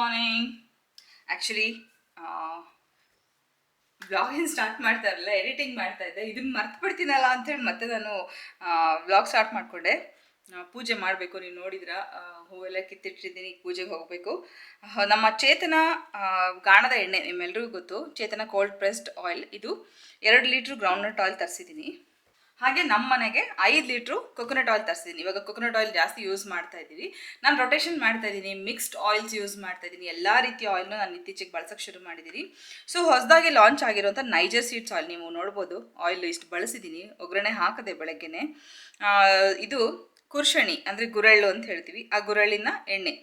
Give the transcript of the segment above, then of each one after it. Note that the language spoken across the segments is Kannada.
ಮಾರ್ನಿಂಗ್ ಆ್ಯಕ್ಚುಲಿ ವ್ಲಾಗಿನ್ ಸ್ಟಾರ್ಟ್ ಮಾಡ್ತಾ ಇರಲಿಲ್ಲ ಎಡಿಟಿಂಗ್ ಮಾಡ್ತಾ ಇದ್ದೆ. ಇದನ್ನ ಮರ್ತು ಬಿಡ್ತೀನಲ್ಲ ಅಂತೇಳಿ ಮತ್ತೆ ನಾನು ವ್ಲಾಗ್ ಸ್ಟಾರ್ಟ್ ಮಾಡಿಕೊಂಡೆ. ಪೂಜೆ ಮಾಡಬೇಕು, ನೀವು ನೋಡಿದ್ರ? ಹೂವೆಲ್ಲ ಕಿತ್ತಿಟ್ಟಿದ್ದೀನಿ, ಪೂಜೆಗೆ ಹೋಗಬೇಕು. ನಮ್ಮ ಚೇತನ ಗಾಣದ ಎಣ್ಣೆ, ನಿಮ್ಮೆಲ್ರಿಗೂ ಗೊತ್ತು. ಚೇತನ ಕೋಲ್ಡ್ ಪ್ರೆಸ್ಡ್ ಆಯಿಲ್ ಇದು ಎರಡು ಲೀಟ್ರ್ ಗ್ರೌಂಡ್ನಟ್ ಆಯಿಲ್ ತರಿಸಿದ್ದೀನಿ. ಹಾಗೆ ನಮ್ಮ ಮನೆಗೆ ಐದು ಲೀಟ್ರು ಕೊಕೊನಟ್ ಆಯಿಲ್ ತರಿಸಿದ್ದೀನಿ ಇವಾಗ ಕೊಕೊನಟ್ ಆಯಿಲ್ ಜಾಸ್ತಿ ಯೂಸ್ ಮಾಡ್ತಾ ಇದ್ದೀವಿ. ನಾನು ರೊಟೇಷನ್ ಮಾಡ್ತಾ ಇದ್ದೀನಿ. ಮಿಕ್ಸ್ಡ್ ಆಯಿಲ್ಸ್ ಯೂಸ್ ಮಾಡ್ತಾ ಇದ್ದೀನಿ. ಎಲ್ಲ ರೀತಿಯ ಆಯಿಲ್ನ ನಾನು ಇತ್ತೀಚೆಗೆ ಬಳಸೋಕೆ ಶುರು ಮಾಡಿದ್ದೀನಿ ಸೊ ಹೊಸದಾಗಿ ಲಾಂಚ್ ಆಗಿರುವಂಥ ನೈಜರ್ ಸೀಡ್ಸ್ ಆಯಿಲ್ ನೀವು ನೋಡ್ಬೋದು. ಆಯಿಲ್ ಇಷ್ಟು ಬಳಸಿದ್ದೀನಿ ಒಗ್ಗರಣೆ ಹಾಕದೆ ಬೆಳಗ್ಗೆನೆ. ಇದು ಕುರ್ಷಣಿ ಅಂದರೆ ಗುರಳ್ಳು ಅಂತ ಹೇಳ್ತೀವಿ. ಆ ಗುರಳ್ಳಿನ ಎಣ್ಣೆ.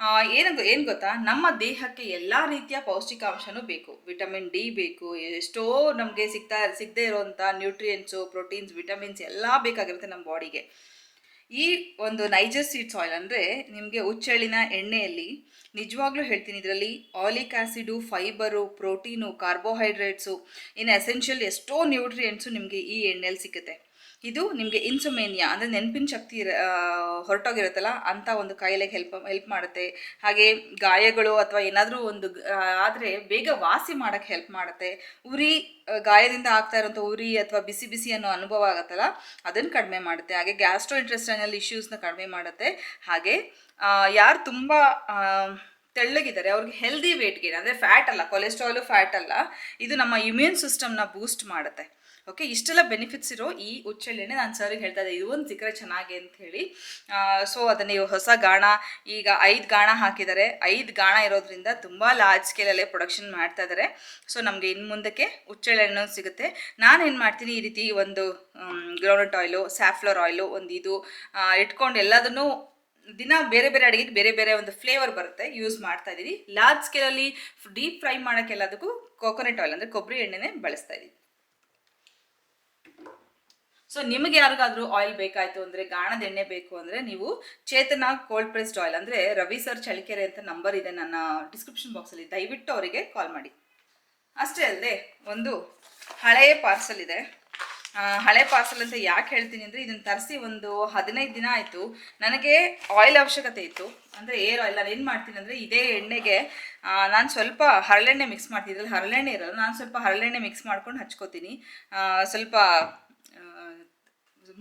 ಆ, ಏನು ಏನು ಗೊತ್ತಾ? ನಮ್ಮ ದೇಹಕ್ಕೆ ಎಲ್ಲ ರೀತಿಯ ಪೌಷ್ಟಿಕಾಂಶನೂ ಬೇಕು. ವಿಟಮಿನ್ ಡಿ ಬೇಕು ಎಷ್ಟೋ ನಮಗೆ ಸಿಗ್ತಾ ಸಿಗದೇ ಇರೋವಂಥ ನ್ಯೂಟ್ರಿಯೆಂಟ್ಸು ಪ್ರೋಟೀನ್ಸ್ ವಿಟಮಿನ್ಸ್ ಎಲ್ಲ ಬೇಕಾಗಿರುತ್ತೆ ನಮ್ಮ ಬಾಡಿಗೆ ಈ ಒಂದು ನೈಜರ್ ಸೀಡ್ಸ್ ಆಯಿಲ್ ಅಂದರೆ ನಿಮಗೆ ಹುಚ್ಚೆಳ್ಳಿನ ಎಣ್ಣೆಯಲ್ಲಿ ನಿಜವಾಗ್ಲೂ ಹೇಳ್ತೀನಿ ಇದರಲ್ಲಿ oleic acid fibre protein carbohydrates ಇನ್ನು ಎಸೆನ್ಷಿಯಲ್ ಎಷ್ಟೋ ನ್ಯೂಟ್ರಿಯೆಂಟ್ಸು ನಿಮಗೆ ಈ ಎಣ್ಣೆಯಲ್ಲಿ ಸಿಗುತ್ತೆ. ಇದು ನಿಮಗೆ ಇನ್ಸುಮೇನಿಯಾ ಅಂದರೆ ನೆನಪಿನ ಶಕ್ತಿ ಹೊರಟೋಗಿರುತ್ತಲ್ಲ ಅಂಥ ಒಂದು ಕಾಯಿಲೆಗೆ ಹೆಲ್ಪ್ ಹೆಲ್ಪ್ ಮಾಡುತ್ತೆ. ಹಾಗೆ ಗಾಯಗಳು ಅಥವಾ ಏನಾದರೂ ಒಂದು ಆದರೆ ಬೇಗ ವಾಸಿ ಮಾಡೋಕ್ಕೆ ಹೆಲ್ಪ್ ಮಾಡುತ್ತೆ. ಉರಿ ಗಾಯದಿಂದ ಆಗ್ತಾ ಇರೋಂಥ ಉರಿ ಅಥವಾ ಬಿಸಿ ಬಿಸಿ ಅನ್ನೋ ಅನುಭವ ಆಗುತ್ತಲ್ಲ, ಅದನ್ನು ಕಡಿಮೆ ಮಾಡುತ್ತೆ. ಹಾಗೆ ಗ್ಯಾಸ್ಟ್ರೋ ಇಂಟ್ರೆಸ್ಟೈನಲ್ ಇಶ್ಯೂಸ್ನ ಕಡಿಮೆ ಮಾಡುತ್ತೆ. ಹಾಗೆ ಯಾರು ತುಂಬ ತೆಳ್ಳಗಿದ್ದಾರೆ, ಅವ್ರಿಗೆ ಹೆಲ್ದಿ ವೇಟ್ ಗೇನ್ ಅಂದರೆ ಫ್ಯಾಟ್ ಅಲ್ಲ ಕೊಲೆಸ್ಟ್ರಾಲು ಫ್ಯಾಟ್ ಅಲ್ಲ, ಇದು ನಮ್ಮ ಇಮ್ಯೂನ್ ಸಿಸ್ಟಮ್ನ ಬೂಸ್ಟ್ ಮಾಡುತ್ತೆ. ಓಕೆ ಇಷ್ಟೆಲ್ಲ ಬೆನಿಫಿಟ್ಸ್ ಇರೋ ಈ ಹುಚ್ಚೆಳ್ಳೆಣ್ಣೆ ನಾನು ಸರ್ಗೆ ಹೇಳ್ತಾ ಇದ್ದೆ. ಇದು ಒಂದು ಸಿಕ್ಕರೆ ಚೆನ್ನಾಗಿ ಅಂತ ಹೇಳಿ. ಸೊ ಅದನ್ನ ಹೊಸ ಗಾಣ, ಈಗ ಐದು ಗಾಣ ಹಾಕಿದ್ದಾರೆ. ಐದು ಗಾಣ ಇರೋದ್ರಿಂದ ತುಂಬ ಲಾರ್ಜ್ ಸ್ಕೇಲಲ್ಲೇ ಪ್ರೊಡಕ್ಷನ್ ಮಾಡ್ತಾ ಇದ್ದಾರೆ. ಸೊ ನಮಗೆ ಇನ್ನು ಮುಂದಕ್ಕೆ ಹುಚ್ಚೆಳ್ಳೆಣ್ಣೆ ಸಿಗುತ್ತೆ. ನಾನು ಏನು ಮಾಡ್ತೀನಿ ಈ ರೀತಿ ಒಂದು ಗ್ರೌಂಡ್ ಆಯಿಲು ಸ್ಯಾಫ್ಲರ್ ಆಯಿಲು ಒಂದು ಇದು ಇಟ್ಕೊಂಡು ಎಲ್ಲದನ್ನು ದಿನ ಬೇರೆ ಬೇರೆ ಅಡುಗೆಗೆ ಬೇರೆ ಬೇರೆ ಒಂದು ಫ್ಲೇವರ್ ಬರುತ್ತೆ ಯೂಸ್ ಮಾಡ್ತಾ ಇದ್ದೀವಿ ಲಾರ್ಜ್ ಸ್ಕೇಲಲ್ಲಿ ಡೀಪ್ ಫ್ರೈ ಮಾಡೋಕ್ಕೆಲ್ಲದಕ್ಕೂ ಕೋಕೋನಟ್ ಆಯಿಲ್ ಅಂದರೆ ಕೊಬ್ಬರಿ ಎಣ್ಣೆನೇ ಬಳಸ್ತಾ ಇದ್ದೀವಿ ಸೊ ನಿಮಗೆ ಯಾರಿಗಾದ್ರೂ ಆಯಿಲ್ ಬೇಕಾಯಿತು ಅಂದರೆ, ಗಾಣದ ಎಣ್ಣೆ ಬೇಕು ಅಂದರೆ, ನೀವು ಚೇತನ ಕೋಲ್ಡ್ ಪ್ರೆಸ್ಡ್ ಆಯಿಲ್ ಅಂದರೆ, ರವಿ ಸರ್ ಚಳಿಕೆರೆ ಅಂತ ನಂಬರ್ ಇದೆ ನನ್ನ ಡಿಸ್ಕ್ರಿಪ್ಷನ್ ಬಾಕ್ಸಲ್ಲಿ ದಯವಿಟ್ಟು ಅವರಿಗೆ ಕಾಲ್ ಮಾಡಿ. ಅಷ್ಟೇ ಅಲ್ಲದೆ ಒಂದು ಹಳೆಯ ಪಾರ್ಸಲ್ ಇದೆ. ಹಳೆ ಪಾರ್ಸಲ್ ಅಂತ ಯಾಕೆ ಹೇಳ್ತೀನಿ ಅಂದರೆ ಇದನ್ನು ತರಿಸಿ ಒಂದು ಹದಿನೈದು ದಿನ ಆಯಿತು. ನನಗೆ ಆಯಿಲ್ ಅವಶ್ಯಕತೆ ಇತ್ತು. ಅಂದರೆ ಏರ್ ಆಯಿಲ್ ನಾನು ಏನು ಮಾಡ್ತೀನಿ ಅಂದರೆ, ಇದೇ ಎಣ್ಣೆಗೆ ನಾನು ಸ್ವಲ್ಪ ಹರಳೆಣ್ಣೆ ಮಿಕ್ಸ್ ಮಾಡ್ತೀನಿ. ಇದ್ರಲ್ಲಿ ಹರಳೆಣ್ಣೆ ಇರಲ್ಲ, ನಾನು ಸ್ವಲ್ಪ ಹರಳೆಣ್ಣೆ ಮಿಕ್ಸ್ ಮಾಡ್ಕೊಂಡು ಹಚ್ಕೋತೀನಿ. ಸ್ವಲ್ಪ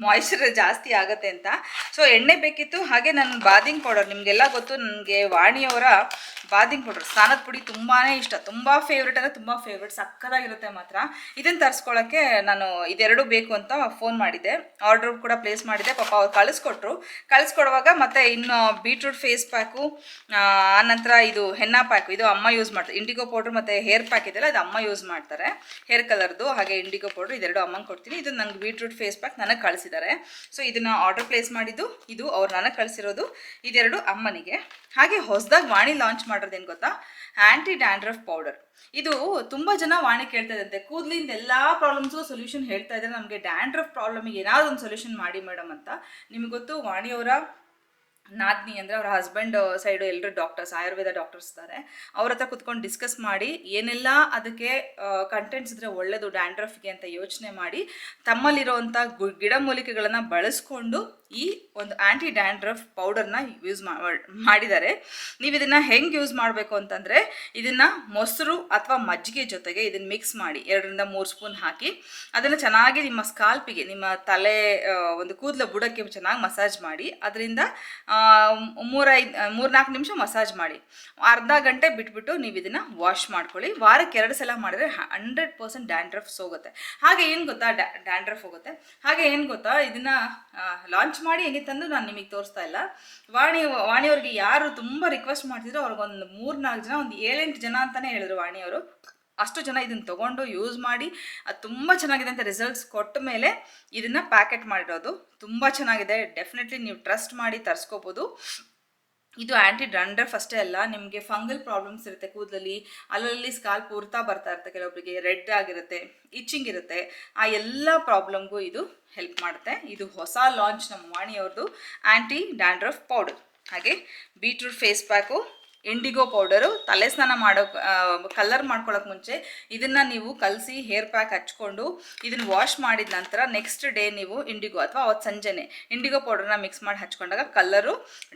ಮಾಯ್ಶ್ಚರ್ ಜಾಸ್ತಿ ಆಗುತ್ತೆ ಅಂತ. ಸೊ ಎಣ್ಣೆ ಬೇಕಿತ್ತು, ಹಾಗೆ ನನ್ನ ಬಾದಿಂಗ್ ಪೌಡರ್ ನಿಮಗೆಲ್ಲ ಗೊತ್ತು, ನನಗೆ ವಾಣಿಯವರ ಬಾದಿಂಗ್ ಪೌಡರ್ ಸ್ನಾನದ ಪುಡಿ ತುಂಬಾ ಇಷ್ಟ. ತುಂಬ ಫೇವ್ರೇಟ್ ಅಂದರೆ ತುಂಬ ಫೇವ್ರೇಟ್ ಸಕ್ಕದಾಗಿರುತ್ತೆ ಮಾತ್ರ. ಇದನ್ನು ತರಿಸ್ಕೊಳ್ಳೋಕ್ಕೆ ನಾನು ಇದೆರಡು ಬೇಕು ಅಂತ ಫೋನ್ ಮಾಡಿದ್ದೆ. ಆರ್ಡರ್ ಕೂಡ ಪ್ಲೇಸ್ ಮಾಡಿದ್ದೆ, ಪಾಪ ಅವ್ರು ಕಳಿಸ್ಕೊಟ್ರು. ಕಳಿಸ್ಕೊಡುವಾಗ ಮತ್ತೆ ಇನ್ನು ಬೀಟ್ರೂಟ್ ಫೇಸ್ ಪ್ಯಾಕು ಆನಂತರ ಇದು ಹೆನ್ನಾ ಪ್ಯಾಕು ಇದು ಅಮ್ಮ ಯೂಸ್ ಮಾಡ್ತಾರೆ. ಇಂಡಿಗೋ ಪೌಡ್ರ್ ಮತ್ತು ಹೇರ್ ಪ್ಯಾಕ್ ಇದೆಲ್ಲ ಅದು ಅಮ್ಮ ಯೂಸ್ ಮಾಡ್ತಾರೆ. ಹೇರ್ ಕಲರ್ದು ಹಾಗೆ ಇಂಡಿಗೋ ಪೌಡ್ರ್ ಇದೆರಡು ಅಮ್ಮಂಗೆ ಕೊಡ್ತೀನಿ. ಇದು ನಂಗೆ ಬೀಟ್ರೂಟ್ ಫೇಸ್ ಪ್ಯಾಕ್ ನನಗೆ ಕಳಿಸಿದ್ದಾರೆ. ಸೊ ಇದನ್ನ ಆರ್ಡರ್ ಪ್ಲೇಸ್ ಮಾಡಿದ್ದು ಇದು ಅವ್ರು ನನಗೆ ಕಳಿಸಿರೋದು. ಇದೆರಡು ಅಮ್ಮನಿಗೆ. ಹಾಗೆ ಹೊಸದಾಗಿ ವಾಣಿ ಲಾಂಚ್ ಮಾಡಿರೋದೇನು ಗೊತ್ತಾ? ಆ್ಯಂಟಿ ಡ್ಯಾಂಡ್ರಫ್ ಪೌಡರ್ ಇದು ತುಂಬ ಜನ ವಾಣಿ ಕೇಳ್ತಾ ಇದ್ದಂತೆ. ಕೂದಲಿಂದ ಎಲ್ಲ ಪ್ರಾಬ್ಲಮ್ಸ್ಗೂ ಸೊಲ್ಯೂಷನ್ ಹೇಳ್ತಾ ಇದ್ದಾರೆ ನಮಗೆ ಡ್ಯಾಂಡ್ರಫ್ ಪ್ರಾಬ್ಲಮಿಗೆ ಏನಾದರೂ ಒಂದು ಸೊಲ್ಯೂಷನ್ ಮಾಡಿ ಮೇಡಮ್ ಅಂತ. ನಿಮಗೆ ಗೊತ್ತು ವಾಣಿಯವರ ನಾದ್ನಿ ಅಂದರೆ ಅವರ ಹಸ್ಬೆಂಡ್ ಸೈಡು ಎಲ್ಲರೂ ಡಾಕ್ಟರ್ಸ್ ಆಯುರ್ವೇದ ಡಾಕ್ಟರ್ಸ್ ಇದ್ದಾರೆ ಅವ್ರ ಹತ್ರ ಕುತ್ಕೊಂಡು ಡಿಸ್ಕಸ್ ಮಾಡಿ, ಏನೆಲ್ಲ ಅದಕ್ಕೆ ಕಂಟೆಂಟ್ಸ್ ಇದ್ರೆ ಒಳ್ಳೆಯದು ಡ್ಯಾಂಡ್ರಫ್ಗೆ ಅಂತ ಯೋಚನೆ ಮಾಡಿ ತಮ್ಮಲ್ಲಿರೋವಂಥ ಗು, ಗಿಡಮೂಲಿಕೆಗಳನ್ನು ಬಳಸ್ಕೊಂಡು ಈ ಒಂದು ಆ್ಯಂಟಿ ಡ್ಯಾಂಡ್ರಫ್ ಪೌಡರ್ನ ಯೂಸ್ ಮಾಡಿದ್ದಾರೆ. ನೀವು ಇದನ್ನು ಹೆಂಗೆ ಯೂಸ್ ಮಾಡಬೇಕು ಅಂತಂದರೆ, ಇದನ್ನು ಮೊಸರು ಅಥವಾ ಮಜ್ಜಿಗೆ ಜೊತೆಗೆ ಇದನ್ನು ಮಿಕ್ಸ್ ಮಾಡಿ, ಎರಡರಿಂದ ಮೂರು ಸ್ಪೂನ್ ಹಾಕಿ, ಅದನ್ನು ಚೆನ್ನಾಗಿ ನಿಮ್ಮ ಸ್ಕಾಲ್ಪಿಗೆ ನಿಮ್ಮ ತಲೆ ಒಂದು ಕೂದಲ ಬುಡಕ್ಕೆ ಚೆನ್ನಾಗಿ ಮಸಾಜ್ ಮಾಡಿ, ಅದರಿಂದ ಮೂರೈದು ಮೂರ್ನಾಲ್ಕು ನಿಮಿಷ ಮಸಾಜ್ ಮಾಡಿ. ಅರ್ಧ ಗಂಟೆ ಬಿಟ್ಬಿಟ್ಟು ನೀವು ಇದನ್ನು ವಾಶ್ ಮಾಡ್ಕೊಳ್ಳಿ. ವಾರಕ್ಕೆ ಎರಡು ಸಲ ಮಾಡಿದ್ರೆ ಹಂಡ್ರೆಡ್ ಪರ್ಸೆಂಟ್ ಡ್ಯಾಂಡ್ರಫ್ಸ್ ಹೋಗುತ್ತೆ ಹಾಗೆ ಏನು ಗೊತ್ತಾ ಡ್ಯಾಂಡ್ರಫ್ ಹೋಗುತ್ತೆ? ಹಾಗೆ ಏನು ಗೊತ್ತಾ, ಇದನ್ನು ಲಾಂಚ್ ಮಾಡಿ ಹೆಂಗಿತ್ತಂದು ನಾನು ನಿಮಗೆ ತೋರಿಸ್ತಾ ಇಲ್ಲ. ವಾಣಿ, ವಾಣಿಯವ್ರಿಗೆ ಯಾರು ತುಂಬ ರಿಕ್ವೆಸ್ಟ್ ಮಾಡ್ತಿದ್ರು, ಅವ್ರಿಗೊಂದು ಮೂರು ನಾಲ್ಕು ಜನ, ಒಂದು ಏಳೆಂಟು ಜನ ಅಂತಲೇ ಹೇಳಿದ್ರು ವಾಣಿಯವರು. ಅಷ್ಟು ಜನ ಇದನ್ನು ತೊಗೊಂಡು ಯೂಸ್ ಮಾಡಿ, ಅದು ತುಂಬ ಚೆನ್ನಾಗಿದೆ ಅಂತ ರಿಸಲ್ಟ್ಸ್ ಕೊಟ್ಟ ಮೇಲೆ ಇದನ್ನು ಪ್ಯಾಕೆಟ್ ಮಾಡಿರೋದು. ತುಂಬ ಚೆನ್ನಾಗಿದೆ. ಡೆಫಿನೆಟ್ಲಿ ನೀವು ಟ್ರಸ್ಟ್ ಮಾಡಿ ತರಿಸ್ಕೋಬೋದು. ಇದು ಆ್ಯಂಟಿ ಡ್ರಂಡ್ರಫ್ ಅಷ್ಟೇ ಅಲ್ಲ, ನಿಮಗೆ ಫಂಗಲ್ ಪ್ರಾಬ್ಲಮ್ಸ್ ಇರುತ್ತೆ ಕೂದಲಲ್ಲಿ. ಅಲ್ಲಲ್ಲಿ ಸ್ಕಾಲ್ ಪೂರ್ತಾ ಬರ್ತಾ ಇರುತ್ತೆ ಕೆಲವೊಬ್ಬರಿಗೆ ರೆಡ್ ಆಗಿರುತ್ತೆ ಇಚ್ಚಿಂಗ್ ಇರುತ್ತೆ. ಆ ಎಲ್ಲ ಪ್ರಾಬ್ಲಮ್ಗೂ ಇದು ಹೆಲ್ಪ್ ಮಾಡುತ್ತೆ. ಇದು ಹೊಸ ಲಾಂಚ್ ನಮ್ಮ ವಾಣಿಯವ್ರದ್ದು ಆ್ಯಂಟಿ ಡ್ಯಾಂಡ್ರಫ್ ಪೌಡರ್ ಹಾಗೆ beetroot face pack indigo powder ತಲೆ ಸ್ನಾನ ಮಾಡೋ ಕಲರ್ ಮಾಡ್ಕೊಳ್ಳೋಕೆ ಮುಂಚೆ ಇದನ್ನು ನೀವು ಕಲಸಿ ಹೇರ್ ಪ್ಯಾಕ್ ಹಚ್ಕೊಂಡು ಇದನ್ನು ವಾಶ್ ಮಾಡಿದ ನಂತರ ನೆಕ್ಸ್ಟ್ ಡೇ ನೀವು ಇಂಡಿಗೋ ಅಥವಾ ಅವತ್ತು ಸಂಜೆನೆ ಇಂಡಿಗೋ ಪೌಡರ್ನ ಮಿಕ್ಸ್ ಮಾಡಿ ಹಚ್ಕೊಂಡಾಗ ಕಲ್ಲರು